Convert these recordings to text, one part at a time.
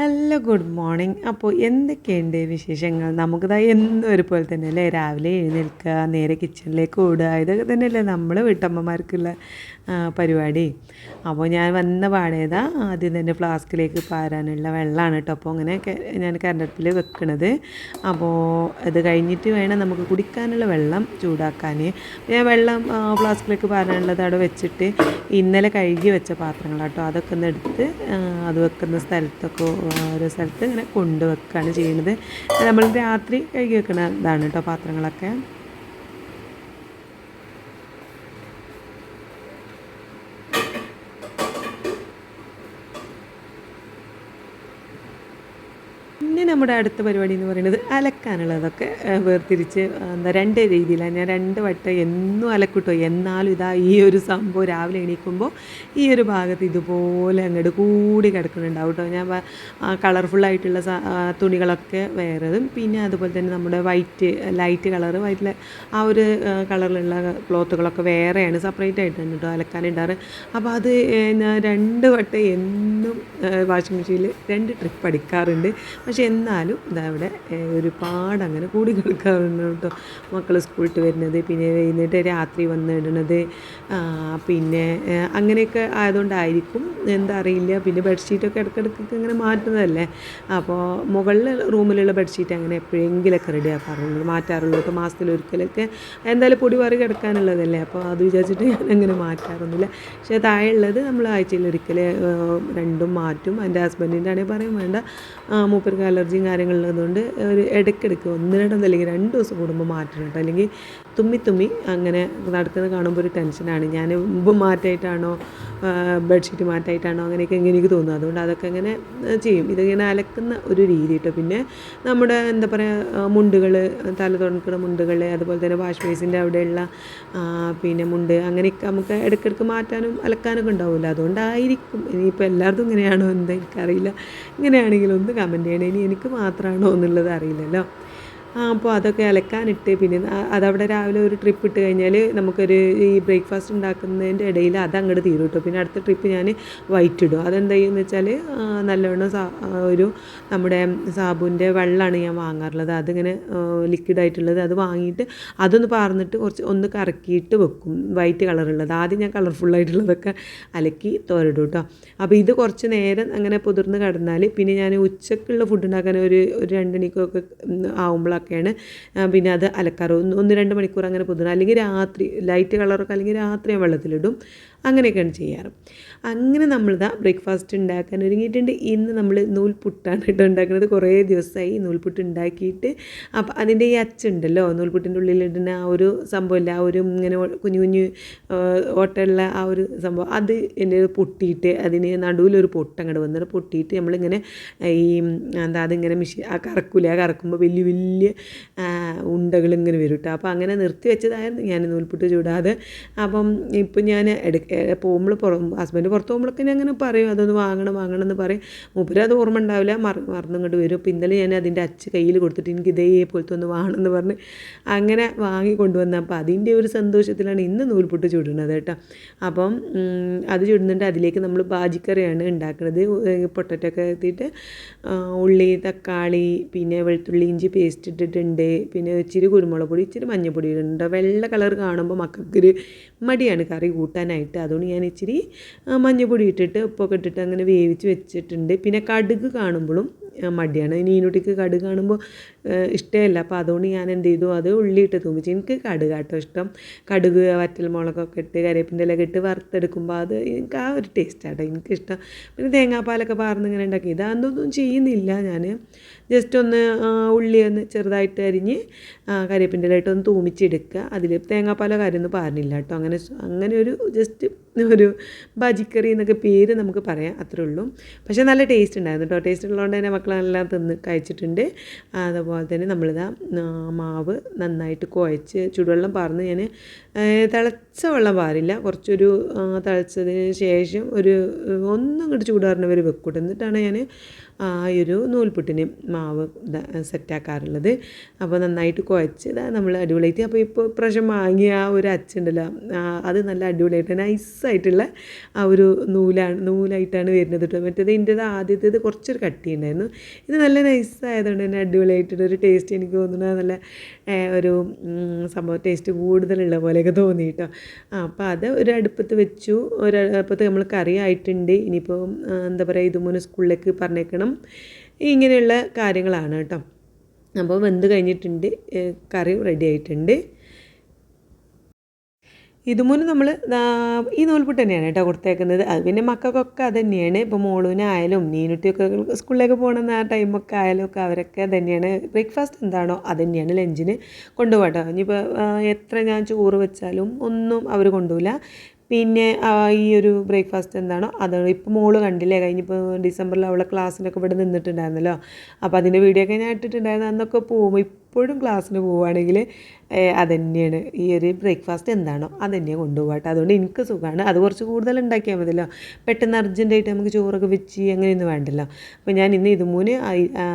Hello good morning അപ്പോൾ എന്തൊക്കെയുണ്ട് വിശേഷങ്ങൾ? നമുക്ക് ഇതാ എന്നും പോലെ തന്നെ അല്ലേ രാവിലെ എഴുന്നേൽക്കുക നേരെ കിച്ചണിലേക്ക് ഓടുക ഇതൊക്കെ തന്നെയല്ലേ നമ്മൾ വീട്ടമ്മമാർക്കുള്ള പരിപാടി. അപ്പോൾ ഞാൻ വന്ന പാടേതാ ആദ്യം തന്നെ ഫ്ലാസ്കിലേക്ക് പാരാനുള്ള വെള്ളമാണ് കേട്ടോ. അപ്പോൾ അങ്ങനെ ഞാൻ കറണ്ട് അടുപ്പിൽ വെക്കണത്. അപ്പോൾ അത് കഴിഞ്ഞിട്ട് വേണം നമുക്ക് കുടിക്കാനുള്ള വെള്ളം ചൂടാക്കാൻ ഞാൻ വെള്ളം ഫ്ലാസ്കിലേക്ക് പാരാനുള്ളത് അവിടെ വെച്ചിട്ട് ഇന്നലെ കഴുകി വെച്ച പാത്രങ്ങളാട്ടോ. അതൊക്കെ ഒന്ന് എടുത്ത് അത് വെക്കുന്ന സ്ഥലത്തൊക്കെ ഓരോ സ്ഥലത്ത് ഇങ്ങനെ കൊണ്ടുവെക്കുകയാണ് ചെയ്യുന്നത്. നമ്മൾ രാത്രി കഴുകി വെക്കുന്ന ഇതാണ് കേട്ടോ പാത്രങ്ങളൊക്കെ പിന്നെ നമ്മുടെ അടുത്ത പരിപാടി എന്ന് പറയുന്നത് അലക്കാനുള്ളതൊക്കെ വേർതിരിച്ച് എന്താ രണ്ട് രീതിയിലാണ് ഞാൻ രണ്ട് വട്ടം എന്നും അലക്കിട്ടോ എന്നാലും ഇതാ ഈ ഒരു സംഭവം രാവിലെ എണീക്കുമ്പോൾ ഈ ഒരു ഭാഗത്ത് ഇതുപോലെ അങ്ങോട്ട് കൂടി കിടക്കുന്നുണ്ടാവും കേട്ടോ ഞാൻ കളർഫുള്ളായിട്ടുള്ള തുണികളൊക്കെ വേറെതും പിന്നെ അതുപോലെ തന്നെ നമ്മുടെ വൈറ്റ് ലൈറ്റ് കളർ വൈറ്റിലെ ആ ഒരു കളറിലുള്ള ക്ലോത്തുകളൊക്കെ വേറെയാണ് സെപ്പറേറ്റ് ആയിട്ടാണ് കേട്ടോ അലക്കാനുണ്ടാറ് അപ്പോൾ അത് ഞാൻ രണ്ട് വട്ടം എന്നും വാഷിംഗ് മെഷീനിൽ രണ്ട് ട്രിപ്പ് അടിക്കാറുണ്ട്. പക്ഷെ എന്നാലും ഇതാ ഇവിടെ ഏ, ഒരുപാട് അങ്ങനെ കൂടി കിടക്കാറുണ്ട് കേട്ടോ. മക്കൾ സ്കൂളിട്ട് വരുന്നത് പിന്നെ വൈകുന്നേരം രാത്രി വന്ന് ഇടുന്നത് പിന്നെ അങ്ങനെയൊക്കെ ആയതുകൊണ്ടായിരിക്കും. എന്താ അറിയില്ല പിന്നെ ബെഡ്ഷീറ്റൊക്കെ ഇടയ്ക്കിടയ്ക്കൊക്കെ ഇങ്ങനെ മാറ്റുന്നതല്ലേ. അപ്പോൾ മുകളിൽ റൂമിലുള്ള ബെഡ്ഷീറ്റ് അങ്ങനെ എപ്പോഴെങ്കിലൊക്കെ റെഡി ആക്കാറുള്ളൂ മാറ്റാറുള്ളൂ ഇപ്പോൾ മാസത്തിലൊരിക്കലൊക്കെ എന്തായാലും പൊടി മാറി കിടക്കാനുള്ളതല്ലേ. അപ്പോൾ അത് വിചാരിച്ചിട്ട് ഞാൻ അങ്ങനെ മാറ്റാറൊന്നുമില്ല. പക്ഷേ താഴെയുള്ളത് നമ്മൾ ആഴ്ചയിൽ ഒരിക്കൽ രണ്ടും മാറ്റും. എന്റെ ഹസ്ബൻഡിന്റെ ആണെങ്കിൽ പറയും വേണ്ട മൂപ്പർക്ക് മൂപ്പർക്ക് അലർജിയും കാര്യങ്ങളുള്ളതുകൊണ്ട് ഒരു ഇടയ്ക്കിടയ്ക്ക് ഒന്ന് രണ്ടും അല്ലെങ്കിൽ രണ്ട് ദിവസം കൂടുമ്പോൾ മാറ്റണം കേട്ടോ. അല്ലെങ്കിൽ തുമ്മി തുമ്മി അങ്ങനെ നടക്കുന്നത് കാണുമ്പോൾ ഒരു ടെൻഷനാണ്. ഞാൻ മുമ്പ് മാറ്റായിട്ടാണോ ബെഡ്ഷീറ്റ് മാറ്റായിട്ടാണോ അങ്ങനെയൊക്കെ ഇങ്ങനെ എനിക്ക് തോന്നുന്നു. അതുകൊണ്ട് അതൊക്കെ ഇങ്ങനെ ചെയ്യും. ഇതിങ്ങനെ അലക്കുന്ന ഒരു രീതി കേട്ടോ പിന്നെ നമ്മുടെ എന്താ പറയുക മുണ്ടുകൾ തല തുണക്കുന്ന മുണ്ടുകൾ അതുപോലെ തന്നെ വാഷ് ബേസിന്റെ അവിടെയുള്ള പിന്നെ മുണ്ട് അങ്ങനെയൊക്കെ നമുക്ക് ഇടയ്ക്കിടയ്ക്ക് മാറ്റാനും അലക്കാനൊക്കെ ഉണ്ടാവില്ല അതുകൊണ്ടായിരിക്കും. ഇനിയിപ്പോൾ എല്ലാവർക്കും ഇങ്ങനെയാണോ എന്താ എനിക്കറിയില്ല. ഇങ്ങനെയാണെങ്കിലും ഒന്ന് കമന്റ് ചെയ്യണേ. ഇനി എനിക്ക് മാത്രമാണോ എന്നുള്ളത് അറിയില്ലല്ലോ. അപ്പോൾ അതൊക്കെ അലക്കാനിട്ട് പിന്നെ അതവിടെ രാവിലെ ഒരു ട്രിപ്പ് ഇട്ട് കഴിഞ്ഞാൽ നമുക്കൊരു ഈ ബ്രേക്ക്ഫാസ്റ്റ് ഉണ്ടാക്കുന്നതിന്റെ ഇടയിൽ അത് അങ്ങോട്ട് തീരും കേട്ടോ പിന്നെ അടുത്ത ട്രിപ്പ് ഞാൻ വൈറ്റ് ഇടും. അതെന്താ ചെയ്യുന്നത് വെച്ചാൽ നല്ലവണ്ണം ഒരു നമ്മുടെ സാബുവിന്റെ വെള്ളമാണ് ഞാൻ വാങ്ങാറുള്ളത്. അതിങ്ങനെ ലിക്വിഡായിട്ടുള്ളത് അത് വാങ്ങിയിട്ട് അതൊന്ന് പാർന്നിട്ട് കുറച്ച് ഒന്ന് കറക്കിയിട്ട് വെക്കും. വൈറ്റ് കളറുള്ളത് ആദ്യം ഞാൻ കളർഫുള്ളായിട്ടുള്ളതൊക്കെ അലക്കി തോരടും കേട്ടോ അപ്പോൾ ഇത് കുറച്ച് നേരം അങ്ങനെ പുതിർന്ന് കിടന്നാൽ പിന്നെ ഞാൻ ഉച്ചക്കുള്ള ഫുഡ് ഉണ്ടാക്കാൻ ഒരു ഒരു രണ്ട് മണിക്കൊക്കെ ആ, പിന്നെ അത് അലക്കാറ്. ഒന്ന് രണ്ട് മണിക്കൂർ അങ്ങനെ പുതിർന്ന്. അല്ലെങ്കിൽ രാത്രി ലൈറ്റ് കളറൊക്കെ അല്ലെങ്കിൽ രാത്രി ഞാൻ വെള്ളത്തിലിടും. അങ്ങനെയൊക്കെയാണ് ചെയ്യാറ്. അങ്ങനെ നമ്മളിതാ ബ്രേക്ക്ഫാസ്റ്റ് ഉണ്ടാക്കാൻ ഒരുങ്ങിയിട്ടുണ്ട്. ഇന്ന് നമ്മൾ നൂൽപുട്ടാണ് കേട്ടോ ഉണ്ടാക്കുന്നത്. കുറേ ദിവസമായി നൂൽപുട്ട് ഉണ്ടാക്കിയിട്ട്. അപ്പം അതിന്റെ ഈ അച്ചുണ്ടല്ലോ നൂൽപുട്ടിന്റെ ഉള്ളിലിടുന്ന ആ ഒരു സംഭവമില്ല ആ ഒരു ഇങ്ങനെ കുഞ്ഞു കുഞ്ഞു ഓട്ടമുള്ള ആ ഒരു സംഭവം. അത് എന്റെ പൊട്ടിയിട്ട് അതിന് നടുവിലൊരു പൊട്ട് അങ്ങോട്ട് വന്നിട്ട് പൊട്ടിയിട്ട് നമ്മളിങ്ങനെ ഈ എന്താ അതിങ്ങനെ മെഷീൻ ആ കറക്കൂല ആ കറക്കുമ്പോൾ വലിയ വലിയ ഉണ്ടകൾ ഇങ്ങനെ വരും കേട്ടോ. അപ്പോൾ അങ്ങനെ നിർത്തി വെച്ചതായിരുന്നു ഞാൻ നൂൽപുട്ട് ചൂടാതെ. അപ്പം ഇപ്പം ഞാൻ എടുക്ക പോകുമ്പോൾ പുറം ഹസ്ബൻഡ് പുറത്ത് പോകുമ്പോഴൊക്കെ ഞാൻ അങ്ങനെ പറയും അതൊന്ന് വാങ്ങണം വാങ്ങണം എന്ന് പറയും. മൂപ്പര് അത് ഓർമ്മ ഉണ്ടാവില്ല. മറ മറന്നിങ്ങോട്ട് വരും. അപ്പോൾ ഇന്നലെ ഞാൻ അതിന്റെ അച്ഛ കയ്യിൽ കൊടുത്തിട്ട് എനിക്ക് ഇതേപോലത്തെ ഒന്ന് വാങ്ങണമെന്ന് പറഞ്ഞ് അങ്ങനെ വാങ്ങി കൊണ്ടുവന്ന. അപ്പോൾ അതിന്റെ ഒരു സന്തോഷത്തിലാണ് ഇന്ന് നൂൽപുട്ട് ചുടുന്നത് കേട്ടോ. അപ്പം അത് ചുടുന്നുണ്ട്. അതിലേക്ക് നമ്മൾ ബാജിക്കറിയാണ് ഉണ്ടാക്കുന്നത് പൊട്ടറ്റോ ഒക്കെ എത്തിയിട്ട് ഉള്ളി തക്കാളി പിന്നെ വെളുത്തുള്ളി ഇഞ്ചി പേസ്റ്റ് ഇട്ടിട്ടുണ്ട്. പിന്നെ ഇച്ചിരി കുരുമുളക് പൊടി ഇച്ചിരി മഞ്ഞൾപ്പൊടി ഇടുന്നുണ്ട് വെള്ള കളർ കാണുമ്പോൾ മക്കൾക്കൊരു മടിയാണ്. കറി കൂട്ടാനായിട്ട്. അതുകൊണ്ട് ഞാൻ ഇച്ചിരി മഞ്ഞപ്പൊടി ഇട്ടിട്ട് ഉപ്പൊക്കെ ഇട്ടിട്ട് അങ്ങനെ വേവിച്ച് വെച്ചിട്ടുണ്ട്. പിന്നെ കടുക് കാണുമ്പോഴും മടിയാണ്. ഇനി നീനുട്ടിക്ക് കടുക് കാണുമ്പോൾ ഇഷ്ടമല്ല. അപ്പോൾ അതുകൊണ്ട് ഞാൻ എന്ത് ചെയ്തു? അത് ഉള്ളിയിട്ട് തൂമിച്ച്. എനിക്ക് കടുക് കേട്ടോ ഇഷ്ടം. കടുക് വറ്റൽ മുളകൊക്കെ ഇട്ട് കരിയപ്പിന്റെ ഇലയൊക്കെ ഇട്ട് വറുത്തെടുക്കുമ്പോൾ അത് എനിക്ക് ആ ഒരു ടേസ്റ്റ് ആട്ടോ എനിക്കിഷ്ടം. പിന്നെ തേങ്ങാപ്പാലൊക്കെ പാർന്ന് ഇങ്ങനെ ഉണ്ടാക്കി. ഇതാണെന്നൊന്നും ചെയ്യുന്നില്ല ഞാൻ. ജസ്റ്റ് ഒന്ന് ഉള്ളി ഒന്ന് ചെറുതായിട്ട് അരിഞ്ഞ് കറിവേപ്പിന്റെ ഇലയിട്ട് ഒന്ന് തൂമിച്ചെടുക്കുക. അതിൽ തേങ്ങാപ്പാലോ കാര്യമൊന്നും പാരുന്നില്ല കേട്ടോ. അങ്ങനെ അങ്ങനെ ഒരു ജസ്റ്റ് ഒരു ബജിക്കറി എന്നൊക്കെ പേര് നമുക്ക് പറയാം. അത്രേ ഉള്ളൂ. പക്ഷേ നല്ല ടേസ്റ്റ് ഉണ്ടായിരുന്നു കേട്ടോ. ടേസ്റ്റ് ഉള്ളതുകൊണ്ട് തന്നെ മക്കളെല്ലാം തിന്ന് കഴിച്ചിട്ടുണ്ട്. അതുപോലെ തന്നെ നമ്മളിതാ മാവ് നന്നായിട്ട് കുഴച്ച് ചുടുവെള്ളം പാർന്ന് ഞാൻ തിളച്ച വെള്ളം പാറില്ല കുറച്ചൊരു തിളച്ചതിന് ശേഷം ഒരു ഒന്നും ഇങ്ങോട്ട് ചൂടാറിന് വരെ വെക്കൂട്ട്. എന്നിട്ടാണ് ഞാൻ ആ ഒരു നൂൽപുട്ടിന് സെറ്റാക്കാറുള്ളത്. അപ്പോൾ നന്നായിട്ട് കുഴച്ച് നമ്മൾ അടിപൊളിയായിട്ട് അപ്പോൾ ഇപ്പോൾ ഇപ്രാവശ്യം വാങ്ങിയ ആ ഒരു അച്ചുണ്ടല്ലോ അത് നല്ല അടിപൊളിയായിട്ട് നൈസായിട്ടുള്ള ആ ഒരു നൂലാണ് നൂലായിട്ടാണ് വരുന്നത് കേട്ടോ. മറ്റേത് ഇതിന്റെത് ആദ്യത്തേത് കുറച്ചൊരു കട്ടി ഉണ്ടായിരുന്നു ഇത് നല്ല നൈസായതുകൊണ്ട് തന്നെ അടിപൊളിയായിട്ടുള്ള ഒരു ടേസ്റ്റ് എനിക്ക് തോന്നുന്നത് നല്ല ഒരു സംഭവം ടേസ്റ്റ് കൂടുതലുള്ള പോലെയൊക്കെ തോന്നി കേട്ടോ. അപ്പോൾ അത് ഒരു അടുപ്പത്ത് വെച്ചു. ഒരു അടുപ്പത്ത് നമ്മൾ കറി ആയിട്ടുണ്ട്. ഇനിയിപ്പോൾ എന്താ പറയുക ഇതുമൂന്ന് സ്കൂളിലേക്ക് പറഞ്ഞേക്കണം. ഇങ്ങനെയുള്ള കാര്യങ്ങളാണ് കേട്ടോ. അപ്പോൾ വെന്ത് കഴിഞ്ഞിട്ടുണ്ട് കറി റെഡി ആയിട്ടുണ്ട്. ഇതുമൂലം നമ്മൾ ഈ നൂൽപുട്ട് തന്നെയാണ് കേട്ടോ കൊടുത്തേക്കുന്നത്. അത് പിന്നെ മക്കൾക്കൊക്കെ അത് തന്നെയാണ്. ഇപ്പോൾ മോളൂനായാലും നീനുട്ടിയൊക്കെ സ്കൂളിലേക്ക് പോകണമെന്ന് ആ ടൈമൊക്കെ ആയാലും ഒക്കെ അവരൊക്കെ തന്നെയാണ്. ബ്രേക്ക്ഫാസ്റ്റ് എന്താണോ അത് തന്നെയാണ് ലഞ്ചിന് കൊണ്ടുപോകട്ടോ ഇനിയിപ്പോൾ എത്ര ഞാൻ ചോറ് വെച്ചാലും ഒന്നും അവർ കൊണ്ടുപോകില്ല പിന്നെ ഈ ഒരു ബ്രേക്ക്ഫാസ്റ്റ് എന്താണോ അത് ഇപ്പോൾ മോൾ കണ്ടില്ലേ കഴിഞ്ഞിപ്പോൾ ഡിസംബറിൽ അവളെ ക്ലാസ്സിനൊക്കെ ഇവിടെ നിന്നിട്ടുണ്ടായിരുന്നല്ലോ. അപ്പോൾ അതിന്റെ വീഡിയോ ഒക്കെ ഞാൻ ഇട്ടിട്ടുണ്ടായിരുന്നു. അന്നൊക്കെ പോകുമ്പോൾ എപ്പോഴും ക്ലാസ്സിന് പോവുകയാണെങ്കിൽ അതുതന്നെയാണ് ഈ ഒരു ബ്രേക്ക്ഫാസ്റ്റ് എന്താണോ അത് തന്നെയാണ് കൊണ്ടുപോകട്ടെ. അതുകൊണ്ട് എനിക്ക് സുഖമാണ്. അത് കുറച്ച് കൂടുതൽ ഉണ്ടാക്കിയാൽ മതിയല്ലോ. പെട്ടെന്ന് അർജന്റായിട്ട് നമുക്ക് ചോറൊക്കെ വെച്ച് അങ്ങനെയൊന്നും വേണ്ടല്ലോ. അപ്പോൾ ഞാൻ ഇന്ന് ഇതുമൂന്ന്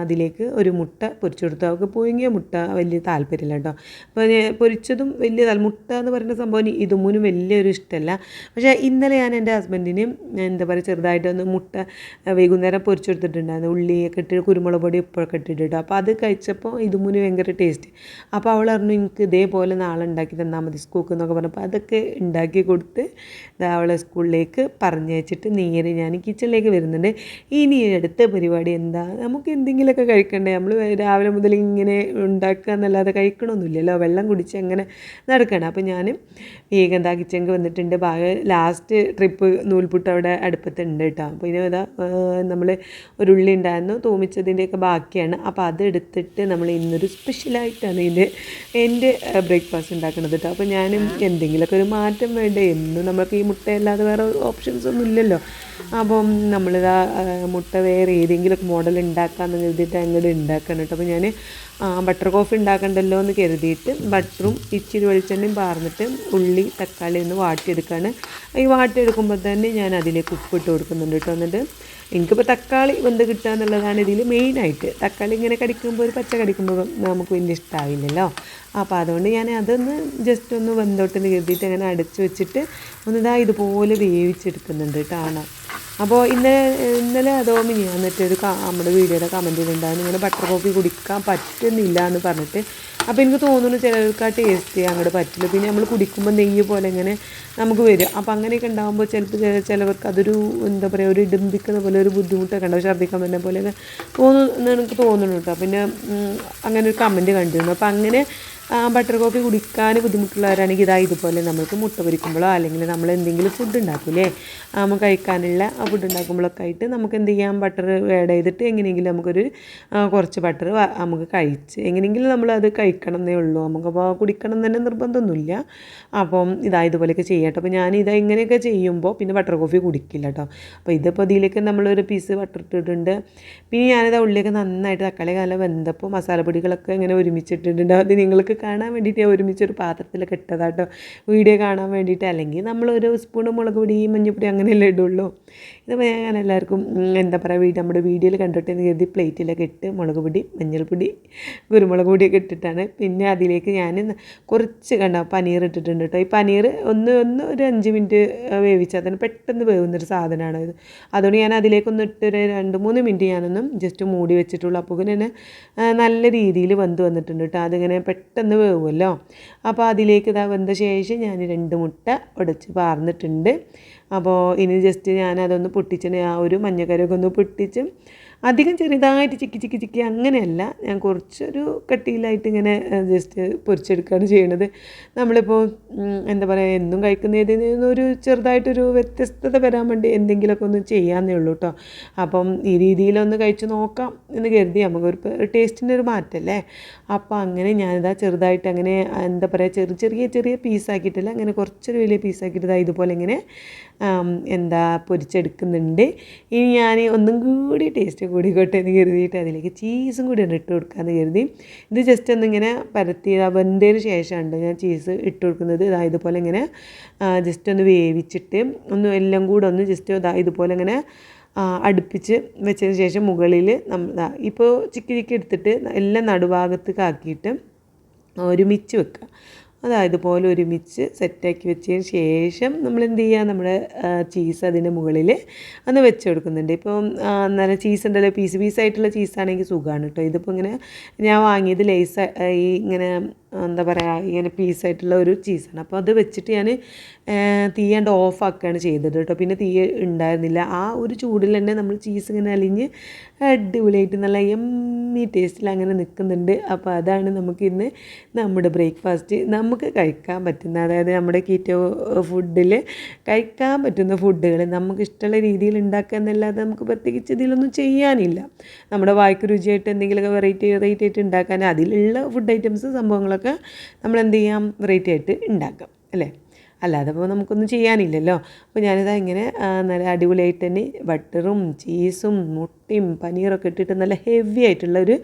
അതിലേക്ക് ഒരു മുട്ട പൊരിച്ചു കൊടുത്തു അവൾക്ക് പുഴുങ്ങിയ മുട്ട വലിയ താല്പര്യമില്ല കേട്ടോ. അപ്പോൾ പൊരിച്ചതും വലിയ മുട്ട എന്ന് പറയുന്ന സംഭവം ഇതുമൂന്നും വലിയൊരു ഇഷ്ടമല്ല. പക്ഷേ ഇന്നലെ ഞാൻ എന്റെ ഹസ്ബൻഡിന് എന്താ പറയുക ചെറുതായിട്ടൊന്ന് മുട്ട വൈകുന്നേരം പൊരിച്ചെടുത്തിട്ടുണ്ടായിരുന്നു. ഉള്ളിയൊക്കെ ഇട്ട് കുരുമുളക് പൊടി ഇപ്പോഴൊക്കെ ഇട്ടിട്ട് അപ്പോൾ അത് കഴിച്ചപ്പോൾ ഇതുമൂന്ന് ഭയങ്കര ഭയങ്കര ടേസ്റ്റ് അപ്പോൾ അവൾ പറഞ്ഞു എനിക്ക് ഇതേപോലെ നാളെ ഉണ്ടാക്കി തന്നാൽ മതി സ്കൂക്ക് എന്നൊക്കെ പറഞ്ഞപ്പോൾ അതൊക്കെ ഉണ്ടാക്കി കൊടുത്ത് അവളെ സ്കൂളിലേക്ക് പറഞ്ഞയച്ചിട്ട് നേരെ ഞാൻ കിച്ചണിലേക്ക് വരുന്നുണ്ട്. ഇനി അടുത്ത പരിപാടി എന്താ? നമുക്ക് എന്തെങ്കിലുമൊക്കെ കഴിക്കണ്ടേ? നമ്മൾ രാവിലെ മുതൽ ഇങ്ങനെ ഉണ്ടാക്കുക എന്നല്ലാതെ കഴിക്കണമൊന്നുമില്ലല്ലോ വെള്ളം കുടിച്ച് അങ്ങനെ നടക്കണം. അപ്പോൾ ഞാൻ വേഗം എന്താ കിച്ചണിക്ക് വന്നിട്ടുണ്ട്. ഭാഗം ലാസ്റ്റ് ട്രിപ്പ് നൂൽപുട്ട് അവിടെ അടുപ്പത്തുണ്ട് കേട്ടോ. അപ്പോൾ ഇനി ഇതാ നമ്മൾ ഒരു ഉള്ളി ഉണ്ടായിരുന്നു. തൂമിച്ചതിന്റെയൊക്കെ ബാക്കിയാണ്. അപ്പോൾ അതെടുത്തിട്ട് നമ്മൾ ഇന്നൊരു സ്പെഷ്യലായിട്ടാണ് ഇതിന്റെ എന്റെ ബ്രേക്ക്ഫാസ്റ്റ് ഉണ്ടാക്കുന്നത് കേട്ടോ. അപ്പോൾ ഞാനും എന്തെങ്കിലുമൊക്കെ ഒരു മാറ്റം വേണ്ടേ? എന്നും നമുക്ക് ഈ മുട്ടയല്ലാതെ വേറെ ഓപ്ഷൻസ് ഒന്നും ഇല്ലല്ലോ. അപ്പം നമ്മളിതാ മുട്ട വേറെ ഏതെങ്കിലുമൊക്കെ മോഡൽ ഉണ്ടാക്കാമെന്ന് കരുതിയിട്ട് അങ്ങോട്ട് ഉണ്ടാക്കണം കേട്ടോ. അപ്പോൾ ഞാൻ ബട്ടർ കോഫി ഉണ്ടാക്കണ്ടല്ലോ എന്ന് കരുതിയിട്ട് ബട്ടറും ഇച്ചിരി വെളിച്ചെണ്ണയും പാർന്നിട്ട് ഉള്ളി തക്കാളി ഒന്ന് വാട്ടിയെടുക്കുകയാണ് ഈ വാട്ടിയെടുക്കുമ്പോൾ തന്നെ ഞാൻ അതിലേക്ക് ഉപ്പിട്ട് കൊടുക്കുന്നുണ്ട് കേട്ടോ. എന്നിട്ട് എനിക്കിപ്പോൾ തക്കാളി വെന്ത് കിട്ടുക എന്നുള്ളതാണ് ഇതിൽ മെയിനായിട്ട്. തക്കാളി ഇങ്ങനെ കടിക്കുമ്പോൾ ഒരു പച്ച കടിക്കുമ്പോൾ നമുക്ക് വലിയ ഇഷ്ടമാവില്ലല്ലോ അപ്പോൾ അതുകൊണ്ട് ഞാൻ അതൊന്ന് ജസ്റ്റ് ഒന്ന് വെന്തോട്ടെന്ന് കരുതിയിട്ട് അങ്ങനെ അടച്ചു വെച്ചിട്ട് ഒന്നിതാ ഇതുപോലെ വേവിച്ചെടുക്കുന്നുണ്ട്. കേട്ടോ അപ്പോൾ ഇന്നലെ ഇന്നലെ അതോ ഞാൻ എന്നിട്ടൊരു നമ്മുടെ വീഡിയോയുടെ കമന്റ് ചെയ്തിട്ടുണ്ടായിരുന്നു ഇങ്ങനെ ബട്ടർ കോഫി കുടിക്കാൻ പറ്റുന്നില്ല എന്ന് പറഞ്ഞിട്ട്. അപ്പോൾ എനിക്ക് തോന്നുന്നു ചിലർക്ക് ആ ടേസ്റ്റ് അങ്ങോട്ട് പറ്റില്ല. പിന്നെ നമ്മൾ കുടിക്കുമ്പോൾ നെയ്യ് പോലെ ഇങ്ങനെ നമുക്ക് വരും. അപ്പോൾ അങ്ങനെയൊക്കെ ഉണ്ടാകുമ്പോൾ ചിലപ്പോൾ ചിലവർക്ക് അതൊരു എന്താ പറയുക ഒരു ഇടുമ്പിക്കുന്ന പോലെ ഒരു ബുദ്ധിമുട്ടൊക്കെ ഉണ്ടാവും. ഛർദ്ദിക്കാൻ പറ്റുന്ന പോലെ തോന്നുന്നു എനിക്ക് തോന്നുന്നു കേട്ടോ. പിന്നെ അങ്ങനെ ഒരു കമന്റ് കണ്ടിരുന്നു. അപ്പോൾ അങ്ങനെ ബട്ടർ കോഫി കുടിക്കാൻ ബുദ്ധിമുട്ടുള്ളവരാണെങ്കിൽ ഇതാ ഇതുപോലെ നമ്മൾക്ക് മുട്ട പൊരിക്കുമ്പോഴോ അല്ലെങ്കിൽ നമ്മൾ എന്തെങ്കിലും ഫുഡ് ഉണ്ടാക്കില്ലേ നമുക്ക് കഴിക്കാനുള്ള ആ ഫുഡ് ഉണ്ടാക്കുമ്പോഴൊക്കെ ആയിട്ട് നമുക്ക് എന്ത് ചെയ്യാം? ബട്ടർ ആഡ് ചെയ്തിട്ട് എങ്ങനെയെങ്കിലും നമുക്കൊരു കുറച്ച് ബട്ടർ നമുക്ക് കഴിച്ച് എങ്ങനെയെങ്കിലും നമ്മളത് കഴിക്കണം എന്നേ ഉള്ളൂ. നമുക്കപ്പോൾ കുടിക്കണം തന്നെ നിർബന്ധമൊന്നുമില്ല. അപ്പം ഇതാ ഇതുപോലെയൊക്കെ ചെയ്യട്ടെ. അപ്പോൾ ഞാൻ ഇതാ ഇങ്ങനെയൊക്കെ ചെയ്യുമ്പോൾ പിന്നെ ബട്ടർ കോഫി കുടിക്കില്ല കേട്ടോ. അപ്പോൾ ഇതിപ്പോൾ ഇതിലേക്ക് നമ്മളൊരു പീസ് ബട്ടർ ഇട്ടിട്ടുണ്ട്. പിന്നെ ഞാനിതാ ഉള്ളിലേക്ക് നന്നായിട്ട് തക്കാളി നല്ല വെന്തപ്പോൾ മസാലപ്പൊടികളൊക്കെ ഇങ്ങനെ ഒരുമിച്ചിട്ടിട്ടുണ്ട്. അത് നിങ്ങൾക്ക് കാണാൻ വേണ്ടിയിട്ട് ഞാൻ ഒരുമിച്ചൊരു പാത്രത്തിലൊക്കെ ഇട്ടതാട്ടോ. വീഡിയോ കാണാൻ വേണ്ടിയിട്ട്. അല്ലെങ്കിൽ നമ്മൾ ഒരു സ്പൂൺ മുളക് പൊടി മഞ്ഞൾപ്പൊടി അങ്ങനെയല്ലേ ഇടുള്ളൂ. ഇതിപ്പോൾ ഞാൻ എല്ലാവർക്കും എന്താ പറയുക നമ്മുടെ വീഡിയോയിൽ കണ്ടിട്ട് എന്ന് കരുതി പ്ലേറ്റിലൊക്കെ ഇട്ട് മുളക് പൊടി മഞ്ഞൾപ്പൊടി കുരുമുളക് പൊടിയൊക്കെ ഇട്ടിട്ടാണ്. പിന്നെ അതിലേക്ക് ഞാൻ കുറച്ച് കണ്ട പനീർ ഇട്ടിട്ടുണ്ട് കേട്ടോ. ഈ പനീർ ഒന്ന് ഒന്ന് ഒരു അഞ്ച് മിനിറ്റ് വേവിച്ചാൽ തന്നെ പെട്ടെന്ന് വേവുന്നൊരു സാധനമാണ് ഇത്. അതുകൊണ്ട് ഞാൻ അതിലേക്കൊന്ന് ഇട്ട് ഒരു രണ്ട് മൂന്ന് മിനിറ്റ് ഞാനൊന്നും ജസ്റ്റ് മൂടി വെച്ചിട്ടുള്ളൂ. അപ്പോൾ തന്നെ നല്ല രീതിയിൽ വെന്ത് വന്നിട്ടുണ്ട് കേട്ടോ. അതിങ്ങനെ പെട്ടെന്ന് വേവുമല്ലോ. അപ്പോൾ അതിലേക്ക് ഇതാ വെന്ത ശേഷം ഞാൻ രണ്ട് മുട്ട ഉടച്ച് പാർന്നിട്ടുണ്ട്. അപ്പോൾ ഇനി ജസ്റ്റ് ഞാൻ അതൊന്ന് പൊട്ടിച്ചിന് ആ ഒരു മഞ്ഞക്കരൊക്കെ ഒന്ന് പൊട്ടിച്ച് അധികം ചെറുതായിട്ട് ചിക്കി ചിക്കി ചിക്കി അങ്ങനെയല്ല. ഞാൻ കുറച്ചൊരു കട്ടിയിലായിട്ട് ഇങ്ങനെ ജസ്റ്റ് പൊരിച്ചെടുക്കുകയാണ് ചെയ്യണത്. നമ്മളിപ്പോൾ എന്താ പറയുക എന്നും കഴിക്കുന്നതിൽ നിന്നൊരു ചെറുതായിട്ടൊരു വ്യത്യസ്തത വരാൻ വേണ്ടി എന്തെങ്കിലുമൊക്കെ ഒന്ന് ചെയ്യാമെന്നേ ഉള്ളൂ കേട്ടോ അപ്പം ഈ രീതിയിലൊന്ന് കഴിച്ച് നോക്കാം എന്ന് കരുതി നമുക്കൊരു ടേസ്റ്റിന്റെ ഒരു മാറ്റമല്ലേ അപ്പോൾ അങ്ങനെ ഞാനിതാ ചെറുതായിട്ട് അങ്ങനെ എന്താ പറയുക ചെറിയ ചെറിയ ചെറിയ പീസാക്കിയിട്ടില്ല അങ്ങനെ കുറച്ചൊരു വലിയ പീസാക്കിയിട്ട് ഇതുപോലെ ഇങ്ങനെ എന്താ പൊരിച്ചെടുക്കുന്നുണ്ട്. ഇനി ഞാൻ ഒന്നും കൂടി ടേസ്റ്റ് കൂടിക്കോട്ടെ എന്ന് കരുതിയിട്ട് അതിലേക്ക് ചീസും കൂടി ഇട്ട് കൊടുക്കാമെന്ന് കരുതി. ഇത് ജസ്റ്റ് ഒന്നിങ്ങനെ പരത്തി വെന്തതിന് ശേഷമാണ് ഞാൻ ചീസ് ഇട്ട് കൊടുക്കുന്നത്. ഇതാ ഇതുപോലെ ഇങ്ങനെ ജസ്റ്റ് ഒന്ന് വേവിച്ചിട്ട് ഒന്ന് എല്ലാം കൂടെ ഒന്ന് ജസ്റ്റ് ഇതാ ഇതുപോലെ ഇങ്ങനെ അടുപ്പിച്ച് വെച്ചതിന് ശേഷം മുകളിൽ നമ്മൾ ഇപ്പോൾ ചിക്കി ചിക്കി എടുത്തിട്ട് എല്ലാം നടുഭാഗത്തേക്ക് ആക്കിയിട്ട് ഒരുമിച്ച് വെക്കുക. അതായത് ഇതുപോലെ ഒരുമിച്ച് സെറ്റാക്കി വെച്ചതിന് ശേഷം നമ്മൾ എന്ത് ചെയ്യുക? നമ്മുടെ ചീസ് അതിന്റെ മുകളിൽ ഒന്ന് വെച്ച് കൊടുക്കുന്നുണ്ട്. ഇപ്പം നല്ല ചീസ് ഉണ്ടല്ലോ പീസ് പീസായിട്ടുള്ള ചീസാണെങ്കിൽ സുഖമാണ് കേട്ടോ. ഇതിപ്പോൾ ഇങ്ങനെ ഞാൻ വാങ്ങിയത് ലേസ് ഈ ഇങ്ങനെ എന്താ പറയുക ഇങ്ങനെ പീസായിട്ടുള്ള ഒരു ചീസാണ് അപ്പോൾ അത് വെച്ചിട്ട് ഞാൻ തീ ഓഫ് ആക്കുകയാണ് ചെയ്തത് കേട്ടോ. പിന്നെ തീ ഉണ്ടായിരുന്നില്ല. ആ ഒരു ചൂടിൽ തന്നെ നമ്മൾ ചീസ് ഇങ്ങനെ അലിഞ്ഞ് അടിപൊളിയായിട്ട് നല്ല എമ്മി ടേസ്റ്റിൽ അങ്ങനെ നിൽക്കുന്നുണ്ട് അപ്പോൾ അതാണ് നമുക്ക് ഇന്ന് നമ്മുടെ ബ്രേക്ക്ഫാസ്റ്റ് നമുക്ക് കഴിക്കാൻ പറ്റുന്ന അതായത് നമ്മുടെ കീറ്റോ ഫുഡിൽ കഴിക്കാൻ പറ്റുന്ന ഫുഡുകൾ നമുക്ക് ഇഷ്ടമുള്ള രീതിയിൽ ഉണ്ടാക്കുക എന്നല്ലാതെ നമുക്ക് പ്രത്യേകിച്ച് ഇതിലൊന്നും ചെയ്യാനില്ല. നമ്മുടെ വായ്ക്ക് രുചിയായിട്ട് എന്തെങ്കിലുമൊക്കെ വെറൈറ്റി വെറൈറ്റി ആയിട്ട് ഉണ്ടാക്കാൻ അതിലുള്ള ഫുഡ് ഐറ്റംസ് സംഭവങ്ങളൊക്കെ നമ്മൾ എന്ത് ചെയ്യാം വെറൈറ്റി ആയിട്ട് ഉണ്ടാക്കാം അല്ലേ? അല്ലാതെ ഇപ്പോൾ നമുക്കൊന്നും ചെയ്യാനില്ലല്ലോ. അപ്പോൾ ഞാനിതാ ഇങ്ങനെ നല്ല അടിപൊളിയായിട്ട് തന്നെ ബട്ടറും ചീസും മുട്ടയും പനീറൊക്കെ ഇട്ടിട്ട് നല്ല ഹെവി ആയിട്ടുള്ള ഒരു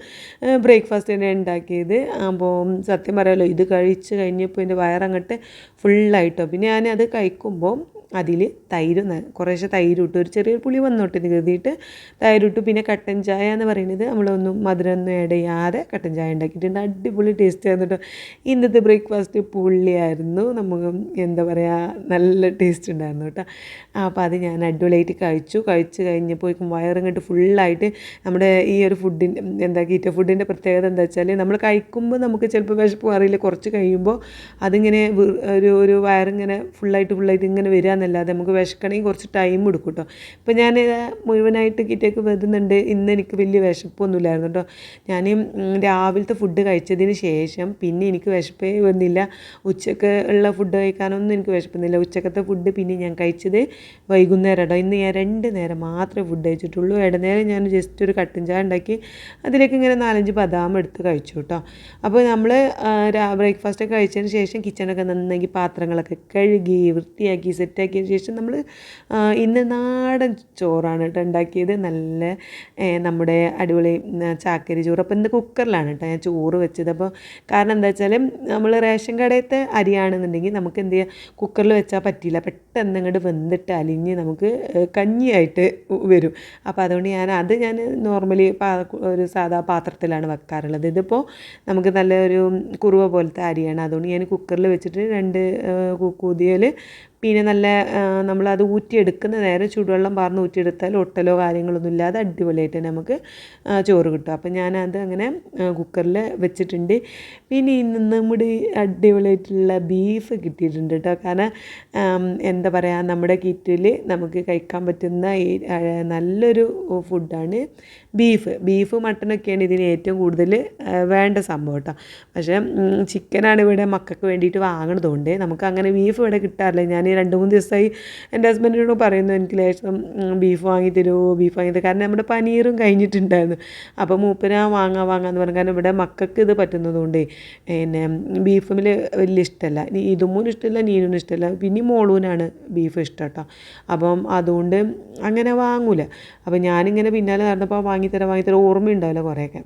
ബ്രേക്ക്ഫാസ്റ്റ് തന്നെ ഉണ്ടാക്കിയത് അപ്പോൾ സത്യം പറയാമല്ലോ ഇത് കഴിച്ച് കഴിഞ്ഞപ്പോൾ എന്റെ വയറങ്ങോട്ട് ഫുള്ളായിട്ടോ പിന്നെ ഞാനത് കഴിക്കുമ്പോൾ അതിൽ തൈര് കുറേശ്ശെ തൈര് ഇട്ടു ഒരു ചെറിയൊരു പുളി വന്നോട്ട് എന്ന് കരുതിയിട്ട് തൈരിട്ട്. പിന്നെ കട്ടൻ ചായ എന്ന് പറയുന്നത് നമ്മളൊന്നും മധുരമൊന്നും ആഡ് ചെയ്യാതെ കട്ടൻ ചായ ഉണ്ടാക്കിയിട്ടുണ്ട്. അടിപൊളി ടേസ്റ്റ് ആയിരുന്നു കേട്ടോ. ഇന്നത്തെ ബ്രേക്ക്ഫാസ്റ്റ് പുള്ളിയായിരുന്നു. നമുക്ക് എന്താ പറയുക നല്ല ടേസ്റ്റ് ഉണ്ടായിരുന്നു കേട്ടോ. അപ്പോൾ അത് ഞാൻ അടിപൊളിയായിട്ട് കഴിച്ചു. കഴിച്ച് കഴിഞ്ഞപ്പോഴേക്കും വയറിങ്ങോട്ട് ഫുള്ളായിട്ട് നമ്മുടെ ഈ ഒരു ഫുഡിന്റെ എന്താ കീറ്റ ഫുഡിന്റെ പ്രത്യേകത എന്താ വെച്ചാൽ നമ്മൾ കഴിക്കുമ്പോൾ നമുക്ക് ചിലപ്പോൾ വിശപ്പ് അറിയില്ല കുറച്ച് കഴിയുമ്പോൾ അതിങ്ങനെ ഒരു ഒരു വയറിങ്ങനെ ഫുള്ളായിട്ട് ഫുള്ളായിട്ട് ഇങ്ങനെ വരിക എന്നല്ലാതെ നമുക്ക് വിശക്കണമെങ്കിൽ കുറച്ച് ടൈം എടുക്കും കേട്ടോ ഇപ്പം ഞാൻ മുഴുവനായിട്ട് കിറ്റേക്ക് വരുന്നുണ്ട് ഇന്ന് എനിക്ക് വലിയ വിശപ്പൊന്നുമില്ലായിരുന്നു കേട്ടോ. ഞാൻ രാവിലത്തെ ഫുഡ് കഴിച്ചതിന് ശേഷം പിന്നെ എനിക്ക് വിശപ്പേ വന്നില്ല. ഉച്ചയ്ക്ക് ഉള്ള ഫുഡ് കഴിക്കാനൊന്നും എനിക്ക് വിശപ്പുന്നില്ല. ഉച്ചക്കത്തെ ഫുഡ് പിന്നെ ഞാൻ കഴിച്ചത് വൈകുന്നേരം കേട്ടോ. ഇന്ന് ഞാൻ രണ്ട് നേരം മാത്രമേ ഫുഡ് കഴിച്ചിട്ടുള്ളൂ. ഇടനേരം ഞാൻ ജസ്റ്റ് ഒരു കട്ടൻ ചായ ഉണ്ടാക്കി അതിലേക്ക് ഇങ്ങനെ നാലഞ്ച് ബദാം എടുത്ത് കഴിച്ചു കേട്ടോ. അപ്പോൾ നമ്മൾ ബ്രേക്ക്ഫാസ്റ്റ് ഒക്കെ കഴിച്ചതിന് ശേഷം കിച്ചണൊക്കെ നന്നാക്കി പാത്രങ്ങളൊക്കെ കഴുകി വൃത്തിയാക്കി സെറ്റാക്കിയതിന് ശേഷം നമ്മൾ ഇന്ന് നാടൻ ചോറാണ് കേട്ടോ ഉണ്ടാക്കിയത്. നല്ല നമ്മുടെ അടിപൊളി ചാക്കരി ചോറ് അപ്പോൾ ഇന്ന് കുക്കറിലാണ് കേട്ടോ ഞാൻ ചോറ് വെച്ചത്. അപ്പോൾ കാരണം എന്താ വെച്ചാൽ നമ്മൾ റേഷൻ കടയത്തെ അരിയാണെന്നുണ്ടെങ്കിൽ നമുക്ക് എന്ത് ചെയ്യുക കുക്കറിൽ വെച്ചാൽ പറ്റില്ല പെട്ടെന്ന് അങ്ങോട്ട് വെന്തിട്ട് അലിഞ്ഞ് നമുക്ക് കഞ്ഞിയായിട്ട് വരും. അപ്പോൾ അതുകൊണ്ട് ഞാൻ അത് ഞാൻ നോർമലി ഒരു സാധാ പാത്രത്തിലാണ് വെക്കാറുള്ളത്. ഇതിപ്പോൾ നമുക്ക് നല്ല ഒരു കുറുവ പോലത്തെ അരിയാണ്. അതുകൊണ്ട് ഞാൻ കുക്കറിൽ വെച്ചിട്ട് രണ്ട് കൂതിയൽ പിന്നെ നല്ല നമ്മളത് ഊറ്റിയെടുക്കുന്ന നേരെ ചൂടുവെള്ളം പാർന്ന് ഊറ്റിയെടുത്താൽ ഒട്ടലോ കാര്യങ്ങളൊന്നും ഇല്ലാതെ അടിപൊളിയായിട്ട് തന്നെ നമുക്ക് ചോറ് കിട്ടും. അപ്പം ഞാനത് അങ്ങനെ കുക്കറിൽ വെച്ചിട്ടുണ്ട്. പിന്നെ ഇന്ന് നമ്മുടെ അടിപൊളിയായിട്ടുള്ള ബീഫ് കിട്ടിയിട്ടുണ്ട് കേട്ടോ. കാരണം എന്താ പറയുക നമ്മുടെ കിറ്റിൽ നമുക്ക് കഴിക്കാൻ പറ്റുന്ന നല്ലൊരു ഫുഡാണ് ബീഫ്. ബീഫ് മട്ടനൊക്കെയാണ് ഇതിന് ഏറ്റവും കൂടുതൽ വേണ്ട സംഭവം കേട്ടോ. പക്ഷേ ചിക്കനാണ് ഇവിടെ മക്കൾക്ക് വേണ്ടിയിട്ട് വാങ്ങണതുകൊണ്ട് നമുക്ക് അങ്ങനെ ബീഫ് ഇവിടെ കിട്ടാറില്ല. ഞാൻ ഈ രണ്ട് മൂന്ന് ദിവസമായി എന്റെ ഹസ്ബൻഡിനോട് പറയുന്നു എനിക്ക് ലേശം ബീഫ് വാങ്ങി തരുമോ ബീഫ് വാങ്ങി തരും കാരണം നമ്മുടെ പനീറും കഴിഞ്ഞിട്ടുണ്ടായിരുന്നു. അപ്പോൾ മൂപ്പന വാങ്ങാൻ വാങ്ങാന്ന് പറഞ്ഞു. കാരണം ഇവിടെ മക്കൾക്ക് ഇത് പറ്റുന്നതുകൊണ്ട് പിന്നെ ബീഫിൽ വലിയ ഇഷ്ടമല്ല. നീ ഇഷ്ടമല്ല നീനും ഇഷ്ടമല്ല. പിന്നെ മോളൂനാണ് ബീഫ് ഇഷ്ടം കേട്ടോ. അപ്പം അതുകൊണ്ട് അങ്ങനെ വാങ്ങൂല. അപ്പം ഞാനിങ്ങനെ പിന്നാലെ നടന്നപ്പോൾ വാങ്ങിത്തരാം വാങ്ങിത്തരാം ഓർമ്മയുണ്ടാവില്ല കുറേയൊക്കെ.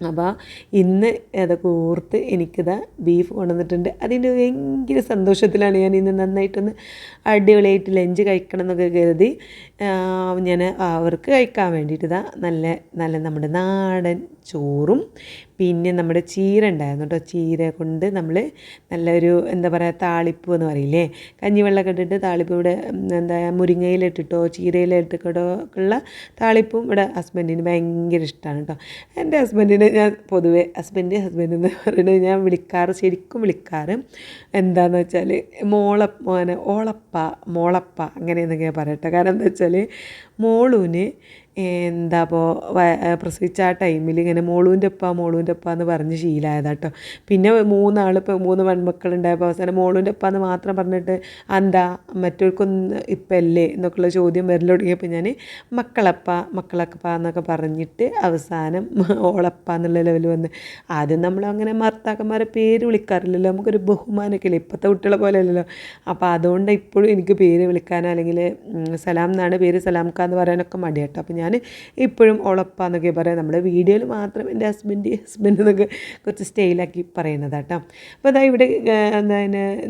അപ്പോൾ ഇന്ന് അതൊക്കെ ഓർത്ത് എനിക്കിതാ ബീഫ് കൊണ്ടുവന്നിട്ടുണ്ട്. അതിന്റെ ഭയങ്കര സന്തോഷത്തിലാണ് ഞാൻ ഇന്ന് നന്നായിട്ടൊന്ന് അടിപൊളിയായിട്ട് ലഞ്ച് കഴിക്കണം എന്നൊക്കെ കരുതി ഞാൻ അവർക്ക് കഴിക്കാൻ വേണ്ടിയിട്ട് ഇതാ നല്ല നല്ല നമ്മുടെ നാടൻ ചോറും പിന്നെ നമ്മുടെ ചീര ഉണ്ടായിരുന്നു കേട്ടോ. ചീര കൊണ്ട് നമ്മൾ നല്ലൊരു എന്താ പറയുക താളിപ്പ് എന്ന് പറയില്ലേ? കഞ്ഞിവെള്ളമൊക്കെ ഇട്ടിട്ട് താളിപ്പ് ഇവിടെ എന്താ മുരിങ്ങയിലിട്ടിട്ടോ ചീരയിലിട്ടിട്ടോ ഉള്ള താളിപ്പും ഇവിടെ ഹസ്ബൻഡിന് ഭയങ്കര ഇഷ്ടമാണ് കേട്ടോ. എന്റെ ഹസ്ബൻഡിന് ഞാൻ പൊതുവേ ഹസ്ബൻഡ് ഹസ്ബൻഡ് എന്ന് പറയുന്നത് ഞാൻ വിളിക്കാറ് ശരിക്കും വിളിക്കാറ് എന്താണെന്ന് വെച്ചാൽ മോള മോനെ ഓളപ്പ മോളപ്പ അങ്ങനെ എന്നൊക്കെ പറയട്ടെ. കാരണം എന്താ വെച്ചാൽ മോളൂന് എന്താ അപ്പോൾ പ്രസവിച്ച ആ ടൈമിൽ ഇങ്ങനെ മോളൂന്റെ ഉപ്പ മോളൂന്റെ ഉപ്പ എന്ന് പറഞ്ഞ് ശീലമായതാട്ടോ പിന്നെ മൂന്നാൾ ഇപ്പോൾ മൂന്ന് പെൺമക്കളുണ്ടായപ്പോൾ അവസാനം മോളൂന്റെ ഉപ്പ എന്ന് മാത്രം പറഞ്ഞിട്ട് എന്താ മറ്റവർക്കൊന്ന് ഇപ്പം അല്ലേ എന്നൊക്കെയുള്ള ചോദ്യം വരൽ തുടങ്ങിയപ്പോൾ ഞാൻ മക്കളപ്പ മക്കളക്കപ്പ എന്നൊക്കെ പറഞ്ഞിട്ട് അവസാനം ഓളപ്പ എന്നുള്ള ലെവൽ വന്ന്. ആദ്യം നമ്മൾ അങ്ങനെ ഭർത്താക്കന്മാരെ പേര് വിളിക്കാറില്ലല്ലോ. നമുക്കൊരു ബഹുമാനമൊക്കെ ഇല്ലേ? ഇപ്പോഴത്തെ കുട്ടികളെ പോലെ അല്ലല്ലോ. അപ്പോൾ അതുകൊണ്ട് ഇപ്പോഴും എനിക്ക് പേര് വിളിക്കാനോ അല്ലെങ്കിൽ സലാം എന്നാണ് പേര് സലാംക്ക എന്ന് പറയാനൊക്കെ മടിയാട്ടോ അപ്പോൾ ഞാൻ ഞാൻ ഇപ്പോഴും ഉളപ്പാന്നൊക്കെ പറയാം. നമ്മുടെ വീഡിയോയിൽ മാത്രം എന്റെ ഹസ്ബൻഡ് ഹസ്ബൻഡ് എന്നൊക്കെ കുറച്ച് സ്റ്റൈലാക്കി പറയുന്നത് കേട്ടോ. അപ്പോൾ അതാ ഇവിടെ എന്താ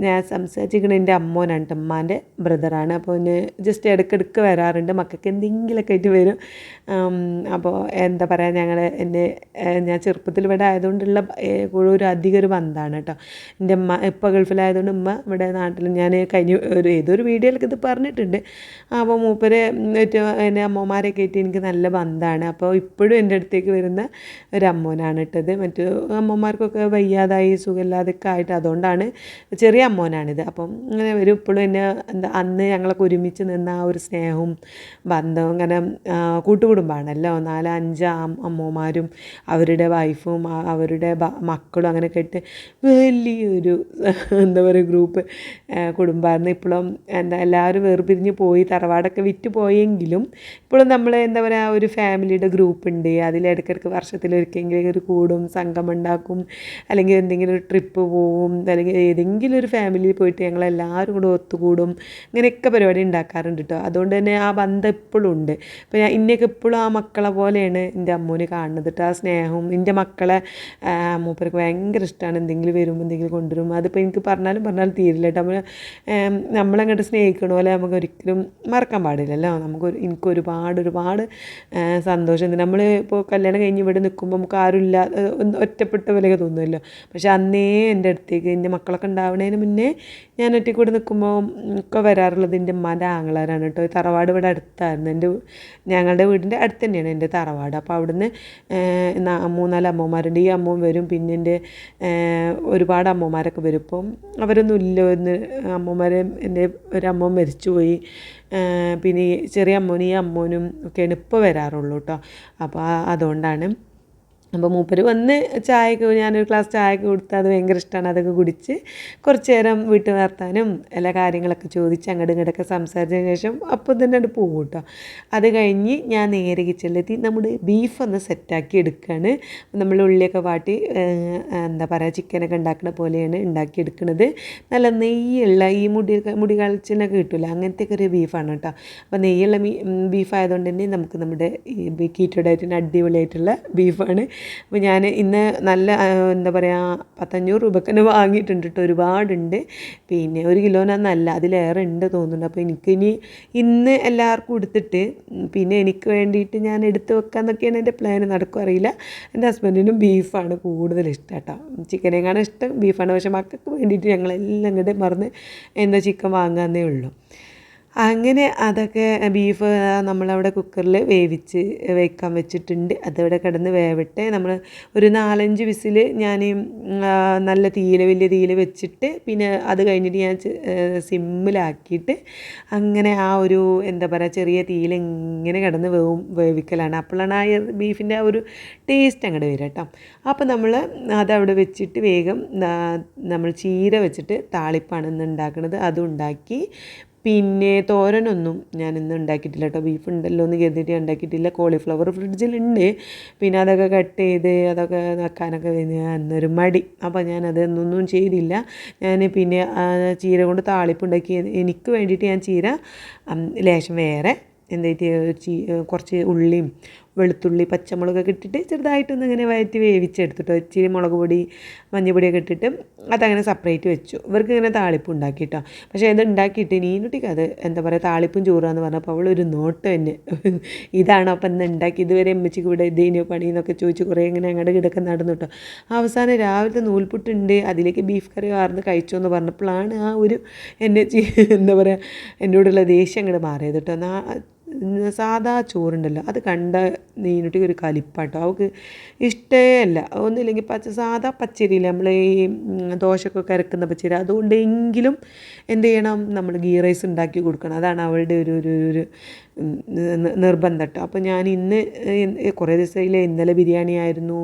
ഞാൻ സംസാരിച്ചിരിക്കുന്നത് എന്റെ അമ്മോനാണ് ഉമ്മാന്റെ ബ്രദറാണ് അപ്പോൾ പിന്നെ ജസ്റ്റ് ഇടയ്ക്കിടയ്ക്ക് വരാറുണ്ട്. മക്കൾക്ക് എന്തെങ്കിലുമൊക്കെ ആയിട്ട് വരും. അപ്പോൾ എന്താ പറയുക ഞങ്ങൾ എന്റെ ഞാൻ ചെറുപ്പത്തിൽ ഇവിടെ ആയതുകൊണ്ടുള്ള ഒരു അധിക ഒരു ബന്ധമാണ് കേട്ടോ എന്റെ അമ്മ ഇപ്പോൾ ഗൾഫിലായതുകൊണ്ട് ഉമ്മ ഇവിടെ നാട്ടിൽ ഞാൻ കഴിഞ്ഞ ഒരു ഏതൊരു വീഡിയോയിലൊക്കെ ഇത് പറഞ്ഞിട്ടുണ്ട്. അപ്പോൾ മൂപ്പരെ എന്റെ അമ്മമാരെ ആയിട്ട് എനിക്ക് നല്ല ബന്ധമാണ് അപ്പോൾ ഇപ്പോഴും എന്റെ അടുത്തേക്ക് വരുന്ന ഒരു അമ്മോനാണ് ഇട്ടത്. മറ്റു അമ്മമാർക്കൊക്കെ വയ്യാതായി സുഖമില്ലാതൊക്കെ ആയിട്ട് അതുകൊണ്ടാണ് ചെറിയ അമ്മോനാണിത്. അപ്പം ഇങ്ങനെ വരും. ഇപ്പോഴും എന്നെ എന്താ അന്ന് ഞങ്ങളൊക്കെ ഒരുമിച്ച് നിന്ന ആ ഒരു സ്നേഹവും ബന്ധവും അങ്ങനെ കൂട്ടുകുടുംബമാണല്ലോ നാല് അഞ്ച് അമ്മമാരും അവരുടെ വൈഫും അവരുടെ മക്കളും അങ്ങനെ കേട്ട് വലിയൊരു എന്താ പറയുക ഗ്രൂപ്പ് കുടുംബമായിരുന്നു. ഇപ്പോഴും എന്താ എല്ലാവരും വേർപിരിഞ്ഞ് പോയി തറവാടൊക്കെ വിറ്റ് പോയെങ്കിലും ഇപ്പോഴും നമ്മൾ എന്താ പറയുക ഒരു ഫാമിലിയുടെ ഗ്രൂപ്പ് ഉണ്ട്. അതിൽ ഇടയ്ക്കിടയ്ക്ക് വർഷത്തിലൊരിക്കലെങ്കിലും ഒരു കൂടും സംഘം അല്ലെങ്കിൽ എന്തെങ്കിലും ഒരു ട്രിപ്പ് പോവും അല്ലെങ്കിൽ ഏതെങ്കിലും ഒരു ഫാമിലിയിൽ പോയിട്ട് ഞങ്ങൾ ഞങ്ങളെല്ലാവരും കൂടെ ഒത്തുകൂടും ഇങ്ങനെയൊക്കെ പരിപാടി ഉണ്ടാക്കാറുണ്ട് കേട്ടോ അതുകൊണ്ട് തന്നെ ആ ബന്ധം എപ്പോഴും ഉണ്ട്. അപ്പോൾ ഞാൻ ഇന്നൊക്കെ എപ്പോഴും ആ മക്കളെ പോലെയാണ് എന്റെ അമ്മൂന് കാണുന്നത് കേട്ടോ ആ സ്നേഹവും എന്റെ മക്കളെ മൂപ്പർക്ക് ഭയങ്കര ഇഷ്ടമാണ്. എന്തെങ്കിലും വരുമ്പോൾ എന്തെങ്കിലും കൊണ്ടുവരും. അതിപ്പോൾ എനിക്ക് പറഞ്ഞാലും പറഞ്ഞാലും തീരില്ല കേട്ടോ നമ്മൾ നമ്മളങ്ങോട്ട് സ്നേഹിക്കണ പോലെ നമുക്ക് ഒരിക്കലും മറക്കാൻ പാടില്ലല്ലോ. നമുക്ക് എനിക്ക് ഒരുപാട് ഒരുപാട് സന്തോഷം. നമ്മൾ ഇപ്പോൾ കല്യാണം കഴിഞ്ഞ് ഇവിടെ നിൽക്കുമ്പോൾ നമുക്ക് ആരുമില്ല ഒറ്റപ്പെട്ട പോലെയൊക്കെ തോന്നുമല്ലോ പക്ഷേ അന്നേ എന്റെ അടുത്തേക്ക് എന്റെ മക്കളൊക്കെ ഉണ്ടാവുന്നതിന് മുന്നേ ഞാൻ ഒറ്റയ്ക്ക് ഇവിടെ നിൽക്കുമ്പോൾ ഒക്കെ വരാറുള്ളത് എന്റെ ഉമ്മാന്റെ ആങ്ങളാരാണ് കേട്ടോ. തറവാട് ഇവിടെ അടുത്തായിരുന്നു. എന്റെ ഞങ്ങളുടെ വീടിന്റെ അടുത്ത് തന്നെയാണ് എന്റെ തറവാട്. അപ്പോൾ അവിടുന്ന് മൂന്നാൽ അമ്മമാരുണ്ട് ഈ അമ്മവും വരും പിന്നെ എന്റെ ഒരുപാട് അമ്മമാരൊക്കെ വരും. ഇപ്പം അവരൊന്നും ഇല്ല. ഒന്ന് അമ്മമാരെ എന്റെ ഒരമ്മ മരിച്ചുപോയി. പിന്നെ ചെറിയ അമ്മൂനും ഈ അമ്മൂനും ഒക്കെയാണ് ഇപ്പോൾ വരാറുള്ളൂ കേട്ടോ അപ്പോൾ അതുകൊണ്ടാണ് അപ്പോൾ മൂപ്പർ വന്ന് ചായക്ക് ഞാനൊരു ഗ്ലാസ് ചായക്ക് കൊടുത്ത് അത് ഭയങ്കര ഇഷ്ടമാണ് അതൊക്കെ കുടിച്ച് കുറച്ച് നേരം വീട്ടിൽ വർത്താനും എല്ലാ കാര്യങ്ങളൊക്കെ ചോദിച്ച് അങ്ങോട്ടും ഇങ്ങോട്ടൊക്കെ സംസാരിച്ചതിന് ശേഷം അപ്പോൾ തന്നെ അത് പോകും കേട്ടോ. അത് കഴിഞ്ഞ് ഞാൻ നേരെ കിച്ചണിലെത്തി. നമ്മുടെ ബീഫ് ഒന്ന് സെറ്റാക്കി എടുക്കുകയാണ് നമ്മൾ ഉള്ളിയൊക്കെ വാട്ടി എന്താ പറയുക ചിക്കനൊക്കെ ഉണ്ടാക്കുന്ന പോലെയാണ് ഉണ്ടാക്കിയെടുക്കുന്നത് നല്ല നെയ്യുള്ള ഈ മുടി മുടി കളിച്ചിനൊക്കെ കിട്ടില്ല അങ്ങനത്തെ ഒരു ബീഫാണ് കേട്ടോ. അപ്പോൾ നെയ്യുള്ള ബീഫ് ആയതുകൊണ്ട് തന്നെ നമുക്ക് നമ്മുടെ ഈ കീറ്റോഡായിട്ടിന് അടിപൊളിയായിട്ടുള്ള ബീഫാണ് അപ്പോൾ ഞാൻ ഇന്ന് നല്ല എന്താ പറയുക പത്തഞ്ഞൂറ് രൂപക്ക് തന്നെ വാങ്ങിയിട്ടുണ്ട് കേട്ടോ. ഒരുപാടുണ്ട്. പിന്നെ ഒരു കിലോനൊന്നല്ല അതിലേറെ ഉണ്ട് തോന്നുന്നുണ്ട്. അപ്പോൾ എനിക്കിനി ഇന്ന് എല്ലാവർക്കും എടുത്തിട്ട് പിന്നെ എനിക്ക് വേണ്ടിയിട്ട് ഞാൻ എടുത്ത് വെക്കാമെന്നൊക്കെയാണ് എന്റെ പ്ലാൻ നടക്കും അറിയില്ല. എന്റെ ഹസ്ബൻഡിനും ബീഫാണ് കൂടുതൽ ഇഷ്ടം കേട്ടോ. ചിക്കനേക്കാണ് ഇഷ്ടം ബീഫാണ്. പക്ഷേ മക്കൾക്ക് വേണ്ടിയിട്ട് ഞങ്ങളെല്ലാം ഇങ്ങോട്ട് മറന്ന് എന്താ ചിക്കൻ വാങ്ങാന്നേ ഉള്ളൂ. അങ്ങനെ അതൊക്കെ ബീഫ് നമ്മളവിടെ കുക്കറിൽ വേവിച്ച് വെക്കാൻ വെച്ചിട്ടുണ്ട്. അതവിടെ കിടന്ന് വേവട്ടെ. നമ്മൾ ഒരു നാലഞ്ച് വിസിൽ ഞാൻ നല്ല തീയിൽ വലിയ തീയിൽ വെച്ചിട്ട് പിന്നെ അത് കഴിഞ്ഞിട്ട് ഞാൻ സിമ്മിലാക്കിയിട്ട് അങ്ങനെ ആ ഒരു എന്താ പറയുക ചെറിയ തീയിൽ ഇങ്ങനെ കിടന്ന് വേവും വേവിക്കലാണ്. അപ്പോഴാണ് ആ ബീഫിന്റെ ആ ഒരു ടേസ്റ്റ് അങ്ങോട്ട് വരിക കേട്ടോ. അപ്പോൾ നമ്മൾ അതവിടെ വെച്ചിട്ട് വേഗം നമ്മൾ ചീര വെച്ചിട്ട് താളിപ്പാണ് ഇന്ന് ഉണ്ടാക്കുന്നത് അതും ഉണ്ടാക്കി പിന്നെ തോരനൊന്നും ഞാൻ ഇന്ന് ഉണ്ടാക്കിയിട്ടില്ല കേട്ടോ. ബീഫ് ഉണ്ടല്ലോ എന്ന് കരുതിയിട്ട് ഉണ്ടാക്കിയിട്ടില്ല. കോളിഫ്ലവർ ഫ്രിഡ്ജിലുണ്ട് പിന്നെ അതൊക്കെ കട്ട് ചെയ്ത് അതൊക്കെ വെക്കാനൊക്കെ അന്നൊരു മടി. അപ്പോൾ ഞാൻ അതൊന്നും ചെയ്തില്ല. ഞാൻ പിന്നെ ചീര കൊണ്ട് താളിപ്പുണ്ടാക്കി എനിക്ക് വേണ്ടിയിട്ട് ഞാൻ ചീര ലേശം വേറെ എന്തായിട്ട് കുറച്ച് ഉള്ളിയും വെളുത്തുള്ളി പച്ചമുളകൊക്കെ ഇട്ടിട്ട് ചെറുതായിട്ടൊന്ന് ഇങ്ങനെ വയറ്റി വേവിച്ചെടുത്തിട്ടോ. ഇച്ചിരി മുളക് പൊടി മഞ്ഞൾപ്പൊടിയൊക്കെ ഇട്ടിട്ട് അതങ്ങനെ സെപ്പറേറ്റ് വെച്ചു. ഇവർക്ക് ഇങ്ങനെ താളിപ്പ് ഉണ്ടാക്കി കേട്ടോ പക്ഷേ ഇത് ഉണ്ടാക്കിയിട്ട് നീനുട്ടിക്ക് അത് എന്താ പറയുക താളിപ്പും ചോറാന്ന് പറഞ്ഞപ്പോൾ അവൾ ഒരു നോട്ട് തന്നെ ഇതാണോ അപ്പം ഇന്ന് ഉണ്ടാക്കി. ഇതുവരെ അമ്മച്ചിക്ക് ഇവിടെ ഇതിനോ പണി എന്നൊക്കെ ചോദിച്ച് കുറേ ഇങ്ങനെ അങ്ങോട്ട് കിടക്കാൻ നടന്നു കേട്ടോ അവസാനം രാവിലത്തെ നൂൽപുട്ടുണ്ട് അതിലേക്ക് ബീഫ് കറി വാർന്ന് കഴിച്ചോ എന്ന് പറഞ്ഞപ്പോഴാണ് ആ ഒരു എന്നെ എന്താ പറയുക എന്നോടുള്ള ദേഷ്യം അങ്ങോട്ട് മാറിയത് കേട്ടോ സാധാ ചോറുണ്ടല്ലോ അത് കണ്ട നീനുട്ടി ഒരു കലിപ്പാട്ടോ. അവൾക്ക് ഇഷ്ടേ അല്ല. ഒന്നുമില്ലെങ്കിൽ പച്ച സാധാ പച്ചരിയില്ല നമ്മൾ ഈ ദോശക്കൊക്കെ അരക്കുന്ന പച്ചരി. അതുകൊണ്ടെങ്കിലും എന്ത് ചെയ്യണം? നമ്മൾ ഗീ റൈസ് ഉണ്ടാക്കി കൊടുക്കണം. അതാണ് അവളുടെ ഒരു ഒരു ഒരു നിർബന്ധം കേട്ടോ. അപ്പോൾ ഞാൻ ഇന്ന് കുറേ ദിവസമായില്ലേ ഇന്നലെ ബിരിയാണി ആയിരുന്നു.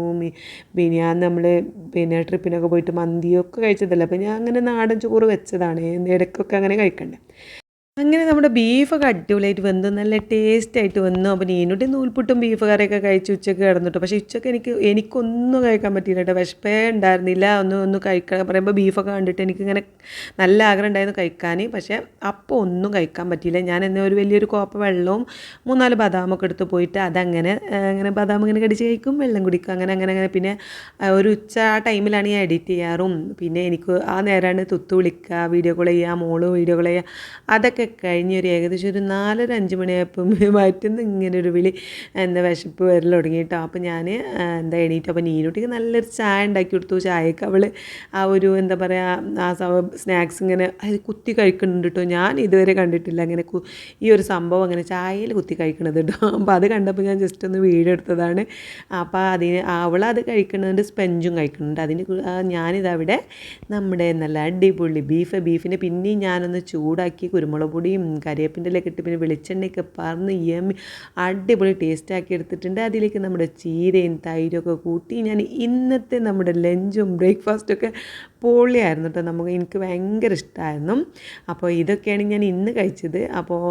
പിന്നെ നമ്മൾ പിന്നെ ട്രിപ്പിനൊക്കെ പോയിട്ട് മന്തിയൊക്കെ കഴിച്ചതല്ല. അപ്പോൾ ഞാൻ അങ്ങനെ നാടൻ ചോറ് വെച്ചതാണ്. ഇടയ്ക്കൊക്കെ അങ്ങനെ കഴിക്കണ്ടേ. അങ്ങനെ നമ്മുടെ ബീഫൊക്കെ അടിപൊളിയായിട്ട് വെന്ത് നല്ല ടേസ്റ്റ് ആയിട്ട് വന്നു. അപ്പോൾ നീനുട്ടി നൂൽപുട്ടും ബീഫ് കറിയൊക്കെ കഴിച്ച് ഉച്ചയ്ക്ക് കിടന്നിട്ടു. പക്ഷേ ഉച്ചയ്ക്ക് എനിക്ക് എനിക്കൊന്നും കഴിക്കാൻ പറ്റിയില്ല കേട്ടോ. വിശപ്പേ ഉണ്ടായിരുന്നില്ല. ഒന്നും ഒന്നും കഴിക്കാൻ പറയുമ്പോൾ ബീഫൊക്കെ കണ്ടിട്ട് എനിക്കിങ്ങനെ നല്ല ആഗ്രഹം ഉണ്ടായിരുന്നു കഴിക്കാൻ പക്ഷേ അപ്പോൾ ഒന്നും കഴിക്കാൻ പറ്റിയില്ല. ഞാൻ എന്നെ ഒരു വലിയൊരു കോപ്പ വെള്ളവും മൂന്നാൽ ബദാമൊക്കെ എടുത്ത് പോയിട്ട് അതങ്ങനെ അങ്ങനെ ബദാം ഇങ്ങനെ കടിച്ച് കഴിക്കും. വെള്ളം കുടിക്കും. അങ്ങനെ അങ്ങനെ അങ്ങനെ. പിന്നെ ഒരു ഉച്ച ആ ടൈമിലാണ് ഞാൻ എഡിറ്റ് ചെയ്യാറും. പിന്നെ എനിക്ക് ആ നേരമാണ് തുത്തു വിളിക്കുക വീഡിയോ കോൾ ചെയ്യുക മോൾ വീഡിയോ കോൾ ചെയ്യുക. അതൊക്കെ കഴിഞ്ഞ് ഒരു ഏകദേശം ഒരു നാലര അഞ്ച് മണിയായപ്പം മാറ്റുന്ന ഇങ്ങനെ ഒരു വിളി എന്താ വിശപ്പ് വരൽ തുടങ്ങി കേട്ടോ അപ്പോൾ ഞാൻ എന്താ എണീറ്റ്. അപ്പോൾ നീനോട്ടിക്ക് നല്ലൊരു ചായ ഉണ്ടാക്കി കൊടുത്തു. ചായക്ക് അവൾ ആ ഒരു എന്താ പറയുക ആ സ്നാക്സ് ഇങ്ങനെ അത് കുത്തി കഴിക്കുന്നുണ്ട് കേട്ടോ ഞാൻ ഇതുവരെ കണ്ടിട്ടില്ല. അങ്ങനെ ഈ ഒരു സംഭവം അങ്ങനെ ചായയിൽ കുത്തി കഴിക്കണത് കേട്ടോ അപ്പോൾ അത് കണ്ടപ്പോൾ ഞാൻ ജസ്റ്റ് ഒന്ന് വീഡിയോ എടുത്തതാണ്. അപ്പോൾ അതിന് അവളത് കഴിക്കുന്നുണ്ട് സ്പെഞ്ചും കഴിക്കുന്നുണ്ട്. അതിന് ഞാനിതവിടെ നമ്മുടെ നല്ല അടിപൊളി ബീഫ് ബീഫിനെ പിന്നെയും ഞാനൊന്ന് ചൂടാക്കി കുരുമുളക് പൊടിയും കരിയേപ്പിന്റെലൊക്കെ ഇട്ട് പിന്നെ വെളിച്ചെണ്ണയൊക്കെ പറന്ന് യമി അടിപൊളി ടേസ്റ്റാക്കി എടുത്തിട്ടുണ്ട്. അതിലേക്ക് നമ്മുടെ ചീരയും തൈരൊക്കെ കൂട്ടി ഞാൻ ഇന്നത്തെ നമ്മുടെ ലഞ്ചും ബ്രേക്ക്ഫാസ്റ്റൊക്കെ പൊളിയായിരുന്നു കേട്ടോ നമുക്ക് എനിക്ക് ഭയങ്കര ഇഷ്ടമായിരുന്നു അപ്പോൾ ഇതൊക്കെയാണ് ഞാൻ ഇന്ന് കഴിച്ചത്. അപ്പോൾ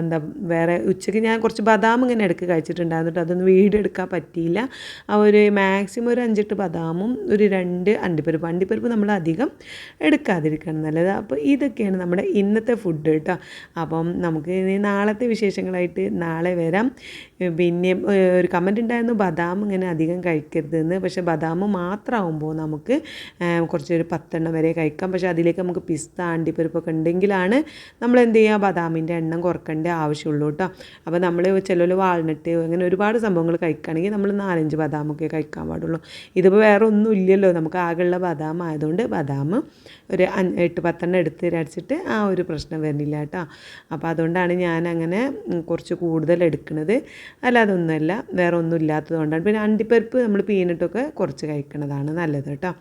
എന്താ വേറെ ഉച്ചയ്ക്ക് ഞാൻ കുറച്ച് ബദാം ഇങ്ങനെ ഇടയ്ക്ക് കഴിച്ചിട്ടുണ്ടായിരുന്നു കേട്ടോ അതൊന്നും വീട് എടുക്കാൻ പറ്റിയില്ല. ആ ഒരു മാക്സിമം ഒരു അഞ്ചെട്ട് ബദാമും ഒരു രണ്ട് അണ്ടിപ്പരിപ്പ്. അണ്ടിപ്പരിപ്പ് നമ്മൾ അധികം എടുക്കാതിരിക്കണം. നല്ലത് അപ്പോൾ ഇതൊക്കെയാണ് നമ്മുടെ ഇന്നത്തെ ഫുഡ് കേട്ടോ അപ്പം നമുക്ക് ഇനി നാളത്തെ വിശേഷങ്ങളായിട്ട് നാളെ വരാം. പിന്നെ ഒരു കമന്റ് ഉണ്ടായിരുന്നു ബദാം ഇങ്ങനെ അധികം കഴിക്കരുതെന്ന്. പക്ഷേ ബദാം മാത്രമാകുമ്പോൾ നമുക്ക് കുറച്ചൊരു പത്തെണ്ണം വരെ കഴിക്കാം. പക്ഷേ അതിലേക്ക് നമുക്ക് പിസ്ത അണ്ടിപ്പരിപ്പൊക്കെ ഉണ്ടെങ്കിലാണ് നമ്മൾ എന്ത് ചെയ്യുക? ബദാമിന്റെ എണ്ണം കുറക്കേണ്ട ആവശ്യമുള്ളൂ കേട്ടോ. അപ്പോൾ നമ്മൾ ചിലർ വാൾനട്ട് അങ്ങനെ ഒരുപാട് സംഭവങ്ങൾ കഴിക്കുകയാണെങ്കിൽ നമ്മൾ നാലഞ്ച് ബദാമൊക്കെ കഴിക്കാൻ പാടുള്ളൂ. ഇതിപ്പോൾ വേറെ ഒന്നും ഇല്ലല്ലോ. നമുക്ക് ആകെയുള്ള ബദാം ആയതുകൊണ്ട് ബദാം ഒരു എട്ട് പത്തെണ്ണം എടുത്ത് അടിച്ചിട്ട് ആ ഒരു പ്രശ്നം വരുന്നില്ല കേട്ടോ. അപ്പോൾ അതുകൊണ്ടാണ് ഞാൻ അങ്ങനെ കുറച്ച് കൂടുതൽ എടുക്കുന്നത്. അല്ലാതെ ഒന്നുമല്ല. വേറെ ഒന്നും ഇല്ലാത്തത് കൊണ്ടാണ് പിന്നെ അണ്ടിപ്പരിപ്പ് നമ്മൾ പീനട്ടൊക്കെ കുറച്ച് കഴിക്കുന്നതാണ് നല്ലത് കേട്ടോ.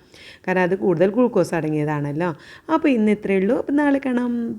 കാരണം അത് കൂടുതൽ ഗ്ലൂക്കോസ് അടങ്ങിയതാണല്ലോ. അപ്പോൾ ഇന്ന് ഇത്രയേ ഉള്ളൂ. അപ്പോൾ നാളെ കാണാം.